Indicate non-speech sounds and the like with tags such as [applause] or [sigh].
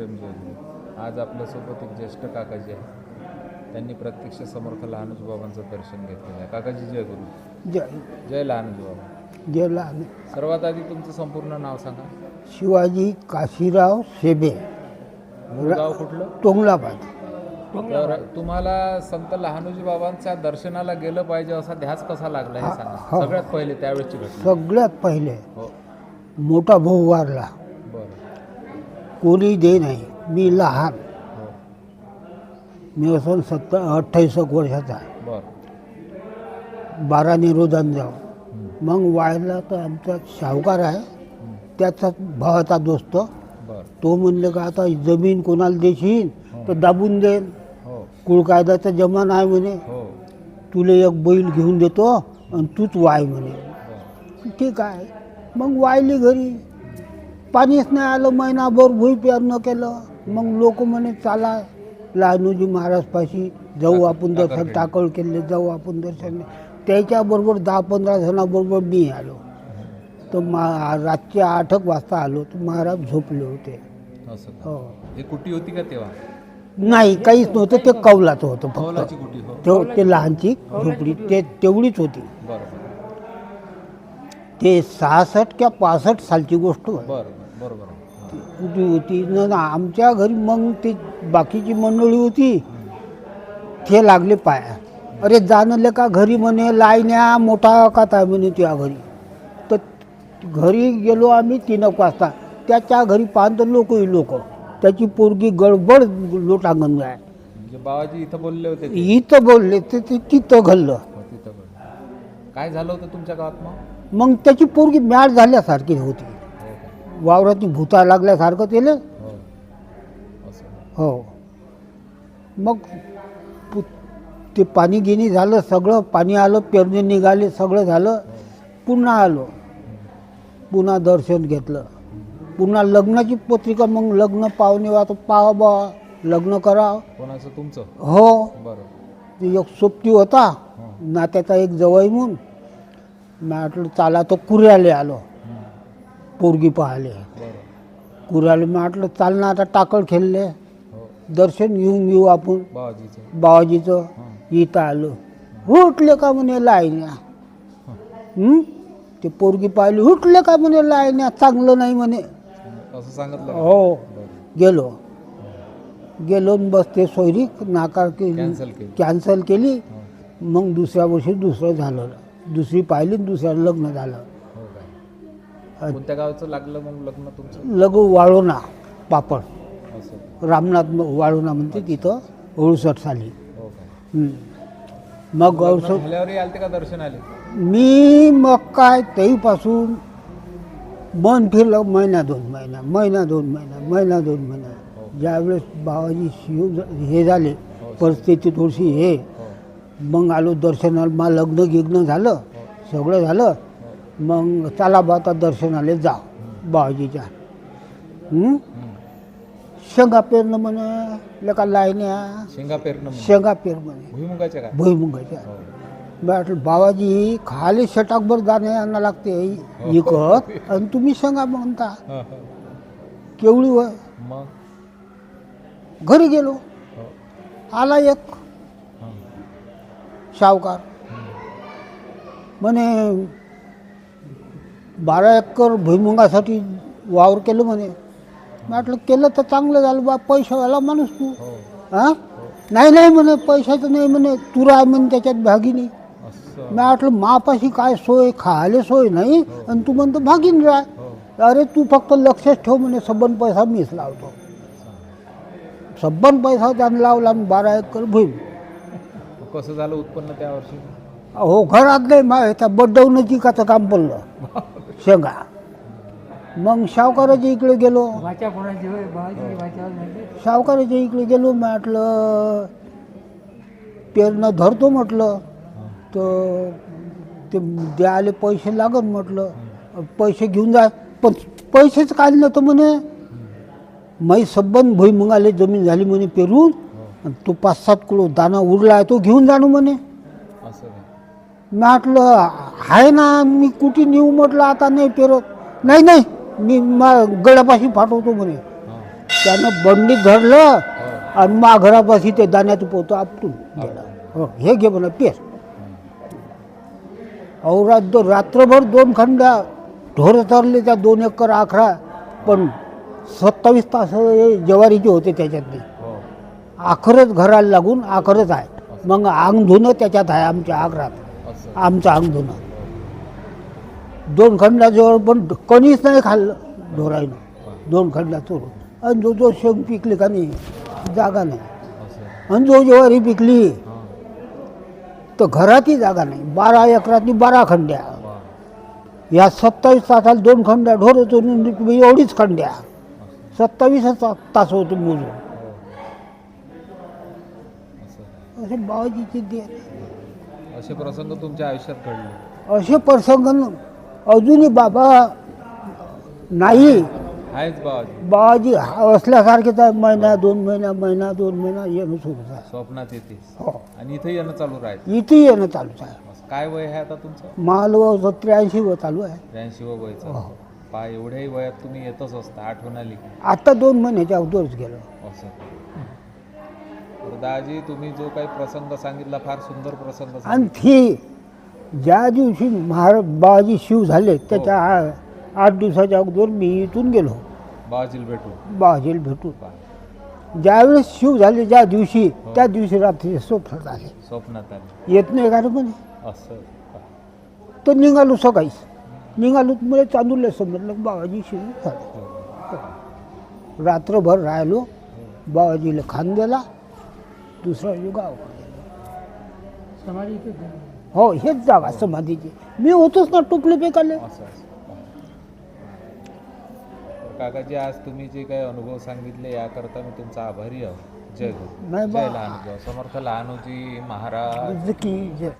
आज आपल्यासोबत एक ज्येष्ठ काकाजी आहे त्यांनी प्रत्यक्ष समर्थ लहानूजी बाबांचं दर्शन घेतलेलं आहे. काकाजी जय गुरु. जय. जय लहानूजी बाबा. गेला आम्ही सर्वात आधी तुमचं संपूर्ण नाव सांगा. शिवाजी काशीराव शेबे. मूळ गाव कुठलं? टोंगलाबाद. तर तुम्हाला संत लहानूजी बाबांच्या दर्शनाला गेलं पाहिजे असा ध्यास कसा लागला हे सांगा. सगळ्यात पहिले त्यावेळेची घटना. सगळ्यात पहिले. हो. मोठा भाऊ वारला. कोणी दे नाही. मी लहान. हो मी असं सत्तर अठ्ठावीस वर्षाचा आहे. बरं. निरोधन जाऊ. हं. मग वाढला तर आमचा सावकार आहे. हं. त्याचा भावाचा दोस्त. तो म्हणलं का आता जमीन कोणाला देशील? तर दाबून देईन. हो. कुळ कायद्याचा जमाना आहे म्हणे. हो. तुला एक बैल घेऊन देतो आणि तूच वाय म्हणे. ठीक आहे. मग वायली घरी. पाणीच नाही आलं महिनाभर भुई पेरणं केलं. मग लोक म्हणे चाला लहानूजी महाराजपाशी जाऊ आपण दर्शन टाकळ केले जाऊ आपण दर्शन. त्याच्याबरोबर दहा पंधरा जणांबरोबर मी आलो. तर मा रातचे आठ वाजता आलो तर महाराज झोपले होते? हो. हे कुटी होती का तेव्हा? नाही काहीच नव्हतं ते कौलाचं होतं फक्त. कौलाची कुटी हो. ते ते लहानची झोपडी ते तेवढीच होती. बरं ते सहासष्ट किंवा पासष्ट सालची गोष्ट बरोबर होती? न न आमच्या घरी मग ते बाकीची मंडळी होती. ते लागले पाया. अरे जाणले का घरी म्हणे लायण्या मोठा काता म्हणे तुझ्या घरी. तर घरी गेलो आम्ही तीन एक वाजता. त्याच्या घरी पाहतो लोकही लोक. त्याची पोरगी गडबड लोटांगण आहे म्हणजे बाबाजी इथं बोलले होते. इथं बोलले ते तिथं बोलले. काय झालं होतं तुमच्या गावात मग? मग त्याची पोरगी मॅट झाल्यासारखी होती. का? वावराची भूता लागल्यासारखं त्याला हो. हो मग पु- ते पाणी गिनी झालं सगळं पाणी आलं पेरणी निघाले सगळं झालं. पुन्हा आलो. पुन्हा दर्शन घेतलं. पुन्हा लग्नाची पत्रिका मग लग्न पाहुणे आता पाहा बा लग्न करा. कोणाचं? तुमचं? हो. बरं. ते एक सोबती होता. नात्याचा एक जवळ म्हणून. मी म्हटलं चाला तो कुऱ्याले आलो. पोरगी पाहिले कुऱ्याले मी म्हटलं चाल ना आता टाकळ खेळले. हो. दर्शन घेऊन येऊ आपण. बाबाजीचं हं. इथं आलो. उठले का म्हणे लायण्या? ते पोरगी पाहिली उठले का म्हणे लायण्या चांगलं नाही म्हणे? हो. गेलो. गेलो बस ते सोयरी नाकार केली. कॅन्सल केली. मग दुसऱ्या वर्षी दुसरं झालं. दुसरी पाहिली दुसऱ्या लग्न झालं. हो काय? कोणत्या गावचं लागलं मग लग्न तुमचं? लघु वाळोना पापड. असं. रामनाथ म- वाळोना म्हणते तिथं अडुसष्ट साली. हो काय? हं. मग लग्न अडुसष्ट झाल्यावरही आलते का दर्शन आले? मी मग काय तेहीपासून मन फिरलं महिना दोन महिना महिना दोन महिना महिना दोन महिना. हो. ज्यावेळेस बाबाजी शिव हे झाले. परिस्थिती थोडीशी हो. मग आलो दर्शनाला मा लग्न गिग्न झालं सगळं झालं. मग चला बा आता दर्शनाला जा बाबाजीच्या हं? हं. शेंगा पेरणं म्हणे लेका लायण्या. शेंगा पेरणं शेंगा पेर म्हणे. भुईमुगाच्या भुईमुगाच्या. हो. म्हटलं बाबाजी खाली शटाकभर दाणे आणा लागते. इकत आणि तुम्ही सांगा म्हणता हं, हं. केवढी वय मग? घरी गेलो. हो. आला एक. हं. सावकार. म्हणे बारा एकर भुईमुगासाठी वावर केलं म्हणे. म्हटलं केलं तर चांगलं झालं बा पैशावाला माणूस तू. हो. हां नाही नाही म्हणे पैशाचं नाही म्हणे तुरा आहे म्हणे त्याच्यात भागिनी. मी म्हटलं मापाशी काय सोय खायला सोय नाही आणि तू म्हणतो भागीन राह. हो. अरे तू फक्त लक्षच ठेव म्हणे सबन पैसा मीच लावतो. सबन पैसा त्यानं लावला आणि बारा एकर भुईम मग कसं झालं उत्पन्न त्या वर्षी? हो घरात नाही मा त्या बड्डवण्याची काचं काम पडलं. [laughs] शेंगा. मग सावकाराच्या इकडे गेलो. सावकाराच्या इकडे गेलो म्हटलं पेरणं धरतो म्हटलं. तर ते द्यायला पैसे लागत म्हटलं. पैसे घेऊन जा. पण पैसेच काढलं तर म्हणे. मै सबन भुईमुगाले जमीन झाली म्हणे पेरून. आणि तो पाच सात किलो दाना उरला आहे तो घेऊन जाणं म्हणे. असं काय? म्हटलं आहे ना मी कुठे नेऊ म्हटलं आता नाही पेरत. नाही नाही मी मा गळ्यापाशी फाटवतो म्हणे. हां. त्या त्यानं बंडीत धरलं हो. आणि माघरापाशी ते दाण्याचं पोतं आपटून गेलं. हो. हे घे म्हणा पेर. औरात दो रात्रभर दोन खंड्या ढोरं चालले त्या दोन एकर आखरा पण सत्तावीस तास हे ज्वारीचे होते त्याच्यातले. आखरच घराला लागून आखरच आहे. मग अंग धुणं त्याच्यात आहे आमच्या आग्रात आमचं अंग धुणं. दोन खंडाजवळ पण कणीच नाही खाल्लं ढोराईनं. दोन खंडा चोरून आणि जो जो शेंग पिकली का नाही जागा नाही. आणि जो ज्वारी पिकली तर घरातही जागा नाही. बारा एकरातली बारा खंड्या. या सत्तावीस तासाला दोन खंड्या ढोरं चोरून विकली, एवढीच खंड्या. ता- तास होते मोजून हो असं बाबाजीचे दे. असे प्रसंग तुमच्या आयुष्यात घडले? असे प्रसंग अजूनही बाबा नाही. आहेच बाबाजी. बाबाजी असल्यासारखेच आहे महिना दोन महिना महिना दोन महिना येणं सुरूच आहे स्वप्नात येतेस हो. आणि इथे येणं चालू राहायचं इथे येणं चालूच आहे. काय वय आहे आता तुमचं? माल त्र्याऐंशी व चालू आहे. त्र्याऐंशी व वयचं हो. पा एवढ्याही वयात तुम्ही येतच असता आठवण आली आता दोन महिन्याच्या अगोदरच गेलो. असं. तर दादाजी तुम्ही जो काही प्रसंग सांगितला फार सुंदर प्रसंग सांगितला. आणि ती ज्या दिवशी महाराज बाबाजी शिव झाले त्याच्या आ- आठ दिवसाच्या अगोदर मी इथून गेलो. बाबाजीला भेटू बाबाजीला भेटून. पा ज्यावेळेस शिव झाले ज्या दिवशी त्या दिवशी रात्री स्वप्नात आले. स्वप्नात आले. येत नाही का रे म्हणे असं. तर निघालो सकाळीच निघालो तर मला चांदूला समजलं बाबाजी शिव झाले. हो. रात्रभर राहिलो. बाबाजीला खान दिला दुसरा दिवशी गाव हो हेच जागा समाधीची. मी होतोच ना टोपले पेकाले असं असं. तर काकाजी आज तुम्ही जे काही अनुभव सांगितले याकरता मी तुमचा आभारी आहोत जय गुरु. नाही बा- जय लहानुजी. समर्थ लहानुजी महाराज. की जय.